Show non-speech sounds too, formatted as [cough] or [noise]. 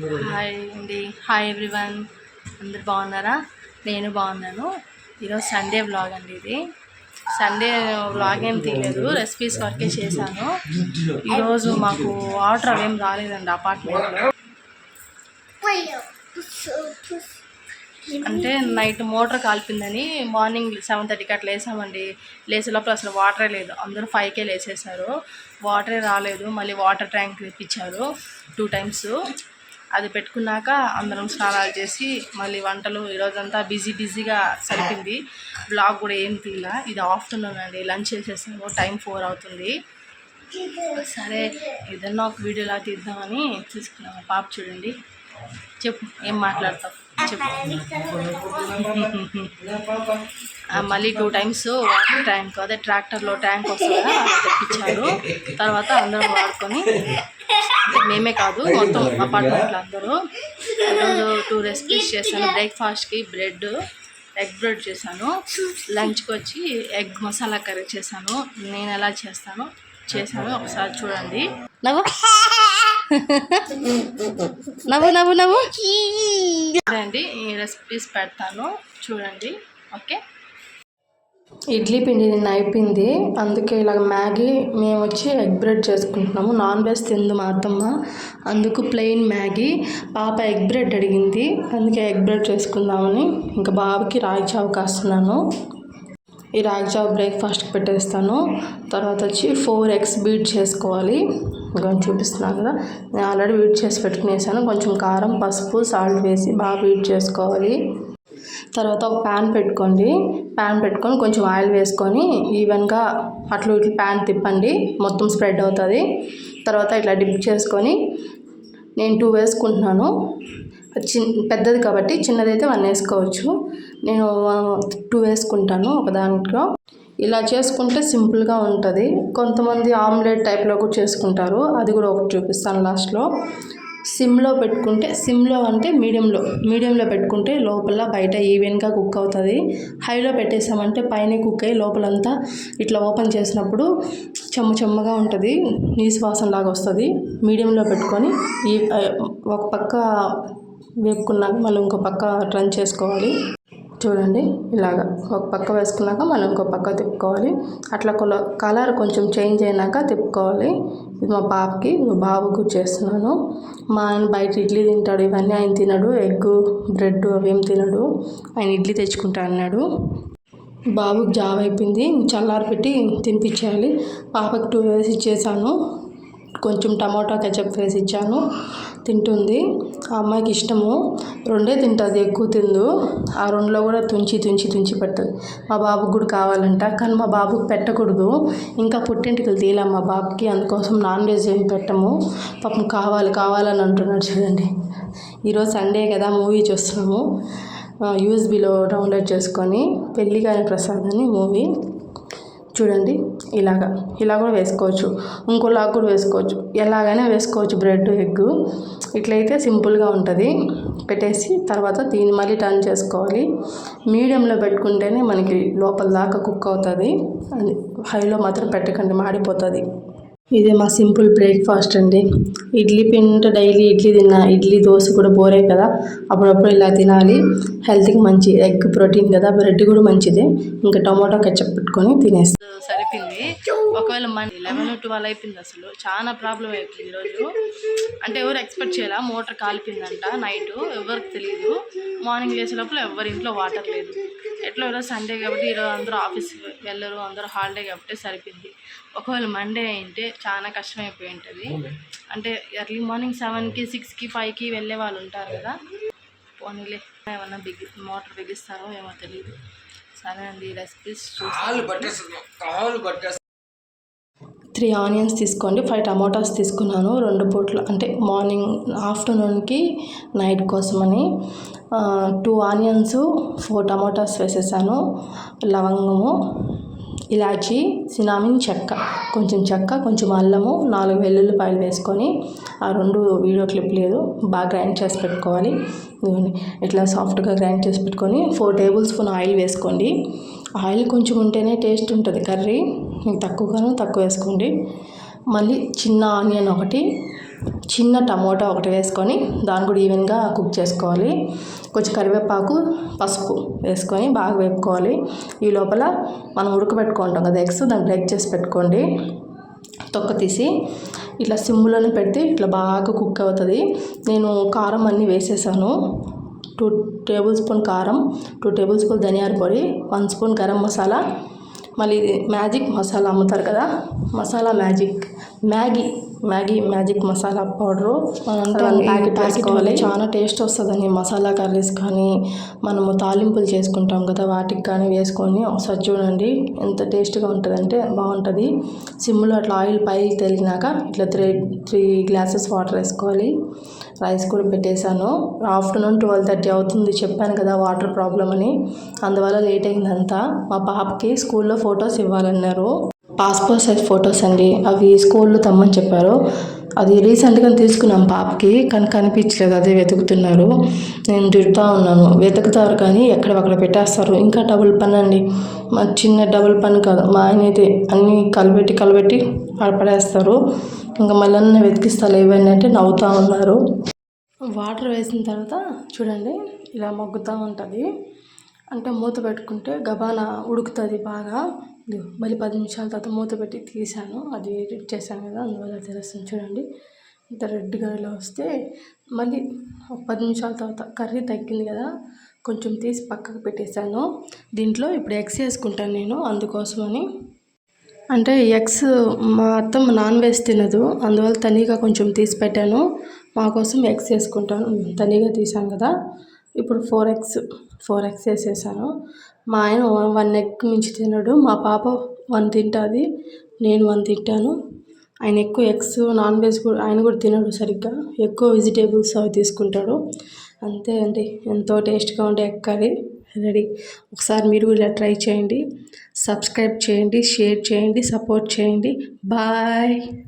Hi అండి hi everyone అందరు బాగున్నారా? నేను బాగున్నాను. ఈరోజు సండే వ్లాగ్ అండి ఇది. సండే వ్లాగ్ ఏం తీయలేదు. రెసిపీస్ వరకే చేశాను. ఈరోజు మాకు వాటర్ అవేం రాలేదండి అపార్ట్మెంట్లో అంటే నైట్ మోటార్ కాల్పిందని మార్నింగ్ సెవెన్ థర్టీకి అట్లా వేసామండి లేచే లోపల అసలు వాటరే లేదు. అందరూ ఫైవ్కే లేచేసారు వాటరే రాలేదు. మళ్ళీ వాటర్ ట్యాంక్ తెప్పించారు. టూ టైమ్స్ అది పెట్టుకున్నాక అందరం స్నానాలు చేసి మళ్ళీ వంటలు ఈరోజంతా బిజీ బిజీగా సరిపింది. బ్లాగ్ కూడా ఏం తీలా. ఇది ఆఫ్టర్నూన్ అండి. లంచ్ చేసేసాము. టైం ఫోర్ అవుతుంది. సరే ఏదన్నా ఒక వీడియోలా తీద్దామని తీసుకున్నాము పాప చూడండి. చెప్పు ఏం మాట్లాడతావు? చెప్పు. మళ్ళీ టూ టైమ్స్ వాటర్ ట్యాంక్ అదే ట్రాక్టర్లో ట్యాంక్ వస్తుందా? తెప్పించారు. తర్వాత అందరం వాడుకొని [laughs] మేమే కాదు మొత్తం అపార్ట్మెంట్లో అందరూ. ఈరోజు టూ రెసిపీస్ చేశాను. బ్రేక్ఫాస్ట్కి బ్రెడ్ ఎగ్ బ్రెడ్ చేశాను. లంచ్కి వచ్చి ఎగ్ మసాలా కర్రీ చేశాను. నేను ఎలా చేస్తానో చేశాను. ఒకసారి చూడండి. నవ్వు. [laughs] నవ్వు నవ్వు నవ్వు. చూడండి ఈ రెసిపీస్ పెడతాను. చూడండి ఓకే? ఇడ్లీ పిండి నిన్న అయిపోయింది. అందుకే ఇలాగ మ్యాగీ మేము వచ్చి ఎగ్ బ్రెడ్ చేసుకుంటున్నాము. నాన్ వెజ్ తిందు మా అత్తమ్మ అందుకు ప్లెయిన్ మ్యాగీ. పాప ఎగ్ బ్రెడ్ అడిగింది. అందుకే ఎగ్ బ్రెడ్ చేసుకుందామని ఇంకా బాబుకి రాగి చావు కాస్తున్నాను. ఈ రాగి చావు బ్రేక్ఫాస్ట్కి పెట్టేస్తాను. తర్వాత వచ్చి ఫోర్ ఎగ్స్ బీట్ చేసుకోవాలి. ఇంకా చూపిస్తున్నాను కదా. నేను ఆల్రెడీ బీట్ చేసి పెట్టుకునేసాను. కొంచెం కారం పసుపు సాల్ట్ వేసి బాగా బీట్ చేసుకోవాలి. తర్వాత ఒక ప్యాన్ పెట్టుకోండి. ప్యాన్ పెట్టుకొని కొంచెం ఆయిల్ వేసుకొని ఈవెన్గా అట్లు ఇట్లు ప్యాన్ తిప్పండి. మొత్తం స్ప్రెడ్ అవుతుంది. తర్వాత ఇట్లా డిప్ చేసుకొని నేను టూ వేసుకుంటున్నాను. చిన్ పెద్దది కాబట్టి చిన్నదైతే వన్ వేసుకోవచ్చు. నేను టూ వేసుకుంటాను ఒక దాంట్లో. ఇలా చేసుకుంటే సింపుల్గా ఉంటుంది. కొంతమంది ఆమ్లెట్ టైప్లో కూడా చేసుకుంటారు. అది కూడా ఒకటి చూపిస్తాను లాస్ట్లో సిమ్లో పెట్టుకుంటే సిమ్లో అంటే మీడియంలో మీడియంలో పెట్టుకుంటే లోపల బయట ఈవెన్గా కుక్ అవుతుంది? హైలో పెట్టేసామంటే పైన కుక్ అయ్యి లోపలంతా ఇట్లా ఓపెన్ చేసినప్పుడు చెమ్మ చెమ్మగా ఉంటుంది. నీసు వాసన లాగా వస్తుంది. మీడియంలో పెట్టుకొని ఈ ఒక పక్క వేపుకున్నాక మళ్ళీ ఇంకో పక్క టర్న్ చేసుకోవాలి. చూడండి ఇలాగ ఒక పక్క వేసుకున్నాక మనం ఇంకో పక్క తిప్పుకోవాలి. అట్లా కొల కలర్ కొంచెం చేంజ్ అయినాక తిప్పుకోవాలి. ఇది మా పాపకి మా బాబుకు చేస్తున్నాను. మా ఆయన బయట ఇడ్లీ తింటాడు ఇవన్నీ ఆయన తినడు. ఎగ్ బ్రెడ్ అవేం తినడు. ఆయన ఇడ్లీ తెచ్చుకుంటా అన్నాడు. బాబుకి జాబ్ అయిపోయింది. చల్లారి పెట్టి తినిపించేయాలి. పాపకి టూ వేసి ఇచ్చేసాను. కొంచెం టమాటా కెచప్ వేసి ఇచ్చాను తింటుంది. ఆ అమ్మాయికి ఇష్టము. రెండే తింటుంది ఎక్కువ తిందు. ఆ రెండులో కూడా తుంచి తుంచి తుంచి పెడుతుంది. మా బాబుకి కూడా కావాలంట. కానీ మా బాబుకి పెట్టకూడదు. ఇంకా పుట్టింటికలు తీయలేం మా బాబుకి. అందుకోసం నాన్ వెజ్ ఏం పెట్టము. పాపం కావాలి కావాలని అంటున్నాడు చూడండి. ఈరోజు సండే కదా మూవీ చూస్తున్నాము. యూఎస్బిలో డౌన్లోడ్ చేసుకొని పెళ్ళికాయ ప్రసాద్ అని మూవీ చూడండి. ఇలాగా ఇలా కూడా వేసుకోవచ్చు. ఇంకోలాగా కూడా వేసుకోవచ్చు. ఎలాగైనా వేసుకోవచ్చు. బ్రెడ్ ఎగ్ ఇట్లయితే సింపుల్గా ఉంటుంది. పెట్టేసి తర్వాత దీన్ని మళ్ళీ టర్న్ చేసుకోవాలి. మీడియంలో పెట్టుకుంటేనే మనకి లోపల దాకా కుక్ అవుతుంది. హైలో మాత్రం పెట్టకండి. మాడిపోతుంది. ఇదే మా సింపుల్ బ్రేక్ఫాస్ట్ అండి. ఇడ్లీ పిండి డైలీ ఇడ్లీ తిన్నా ఇడ్లీ దోశ కూడా బోరే కదా. అప్పుడప్పుడు ఇలా తినాలి. హెల్త్కి మంచి ఎగ్ ప్రోటీన్ కదా బ్రెడ్ కూడా మంచిదే. ఇంకా టమాటో కెచ్చప్ పెట్టుకొని తినేస్తాం సరిపోయింది. ఒకవేళ మన లెవెన్ ట్వెల్వ్ అయిపోయింది అసలు. చాలా ప్రాబ్లం అయిపోయింది ఈరోజు అంటే ఎవరు ఎక్స్పెక్ట్ చేయాలా? మోటార్ కాలిపోయిందంట నైట్. ఎవరికి తెలియదు మార్నింగ్ లేచే లోపల ఎవరి ఇంట్లో వాటర్ లేదు. ఎట్లా ఈరోజు సండే కాబట్టి ఈరోజు అందరూ ఆఫీస్కి వెళ్ళరు. అందరూ హాలిడే కాబట్టి సరిపోయింది. ఒకవేళ మండే అయింటే చాలా కష్టమైపోయి ఉంటుంది. అంటే ఎర్లీ మార్నింగ్ సెవెన్కి సిక్స్కి ఫైవ్కి వెళ్ళే వాళ్ళు ఉంటారు కదా. పోనీలే ఏమన్నా బిగి మోటార్ బిగిస్తారో ఏమో తెలియదు సరే అండి రెసిపీస్ త్రీ ఆనియన్స్ తీసుకోండి ఫైవ్ టమాటాస్ తీసుకున్నాను రెండు పూట్లు అంటే మార్నింగ్ ఆఫ్టర్నూన్కి నైట్ కోసమని. టూ ఆనియన్స్ ఫోర్ టమాటాస్ వేసేసాను లవంగము ఇలాచి సినామిన్ చెక్క. కొంచెం చెక్క కొంచెం అల్లము నాలుగు వెల్లుల్లిపాయలు వేసుకొని ఆ రెండు వీడియో క్లిప్ లేదు బాగా గ్రైండ్ చేసి పెట్టుకోవాలి. ఇట్లా సాఫ్ట్గా గ్రైండ్ చేసి పెట్టుకొని ఫోర్ టేబుల్ స్పూన్ ఆయిల్ వేసుకోండి. ఆయిల్ కొంచెం ఉంటేనే టేస్ట్ ఉంటుంది. కర్రీ తక్కువగాను తక్కువ వేసుకోండి. మళ్ళీ చిన్న ఆనియన్ ఒకటి చిన్న టమోటా ఒకటి వేసుకొని దాన్ని కూడా ఈవెన్గా కుక్ చేసుకోవాలి. కొంచెం కరివేపాకు పసుపు వేసుకొని బాగా వేపుకోవాలి. ఈ లోపల మనం ఉడకబెట్టుకుంటాం కదా ఎగ్స్ దాన్ని బ్రేక్ చేసి పెట్టుకోండి. తొక్క తీసి ఇట్లా సిమ్లోనే పెడితే ఇట్లా బాగా కుక్ అవుతుంది. నేను కారం అన్నీ వేసేసాను. టూ టేబుల్ స్పూన్ కారం టూ టేబుల్ స్పూన్ ధనియాల పొడి వన్ స్పూన్ గరం మసాలా మళ్ళీ ఇది మ్యాజిక్ మసాలా అమ్ముతారు కదా masala magic. Maggi Maggi magic masala powder. Packet వేసుకోవాలి చాలా టేస్ట్ వస్తుందని మసాలా కర్రీస్ కానీ మనము తాలింపులు చేసుకుంటాం కదా వాటికి కానీ వేసుకొని ఒకసారి చూడండి. ఎంత టేస్ట్గా ఉంటుందంటే బాగుంటుంది. సిమ్లో అట్లా ఆయిల్ పైకి తెలిగినాక ఇట్లా త్రీ త్రీ గ్లాసెస్ వాటర్ వేసుకోవాలి. రైస్ కూడా పెట్టేశాను. ఆఫ్టర్నూన్ ట్వెల్వ్ థర్టీ అవుతుంది. చెప్పాను కదా వాటర్ ప్రాబ్లం అని. అందువల్ల లేట్ అయిందంతా. మా పాపకి స్కూల్లో ఫొటోస్ ఇవ్వాలన్నారు. పాస్పోర్ట్ సైజ్ ఫొటోస్ అండి. అవి స్కూల్లో తమ్మని చెప్పారు. అది రీసెంట్గా తీసుకున్నాం పాపకి కానీ కనిపించలేదు. అదే వెతుకుతున్నారు. నేను తిడుతూ ఉన్నాను. వెతుకుతారు కానీ ఎక్కడ అక్కడ పెట్టేస్తారు. ఇంకా డబుల్ పని అండి. మా చిన్న డబుల్ పని కాదు. మా ఆయన అయితే అన్నీ కలబెట్టి కలబెట్టి ఆడపడేస్తారు. ఇంకా మళ్ళీ వెతికిస్తా ఏవైనా అంటే నవ్వుతూ ఉన్నారు. వాటర్ వేసిన తర్వాత చూడండి ఇలా మగ్గుతూ ఉంటుంది. అంటే మూత పెట్టుకుంటే గబాన ఉడుకుతుంది బాగా. మళ్ళీ పది నిమిషాల తర్వాత మూత పెట్టి తీసాను. అది ఎడిట్ చేశాను కదా అందువల్ల తెలుస్తుంది చూడండి. ఇంత రెడ్గా ఇలా వస్తే మళ్ళీ ఒక పది నిమిషాల తర్వాత కర్రీ తగ్గింది కదా కొంచెం తీసి పక్కకు పెట్టేశాను. దీంట్లో ఇప్పుడు ఎగ్స్ వేసుకుంటాను నేను అందుకోసమని. అంటే ఎగ్స్ మా అత్తమ్మ నాన్ వెజ్ తినదు. అందువల్ల తనీగా కొంచెం తీసి పెట్టాను. మా కోసం ఎగ్స్ వేసుకుంటాను. తనీగా తీసాను కదా. ఇప్పుడు ఫోర్ ఎగ్స్ ఫోర్ ఎగ్స్ వేసేసాను. మా ఆయన వన్ ఎగ్ మించి తినడు. మా పాప వన్ తింటుంది. నేను వన్ తింటాను. ఆయన ఎక్కువ ఎగ్స్ నాన్ వెజ్ కూడా ఆయన కూడా తినడు సరిగ్గా. ఎక్కువ వెజిటేబుల్స్ అవి తీసుకుంటాడు. అంతే అండి. ఎంతో టేస్ట్గా ఉండే ఎగ్ కర్రీ. రెడీ. ఒకసారి మీరు ఇలా ట్రై చేయండి. సబ్స్క్రైబ్ చేయండి షేర్ చేయండి సపోర్ట్ చేయండి. బాయ్.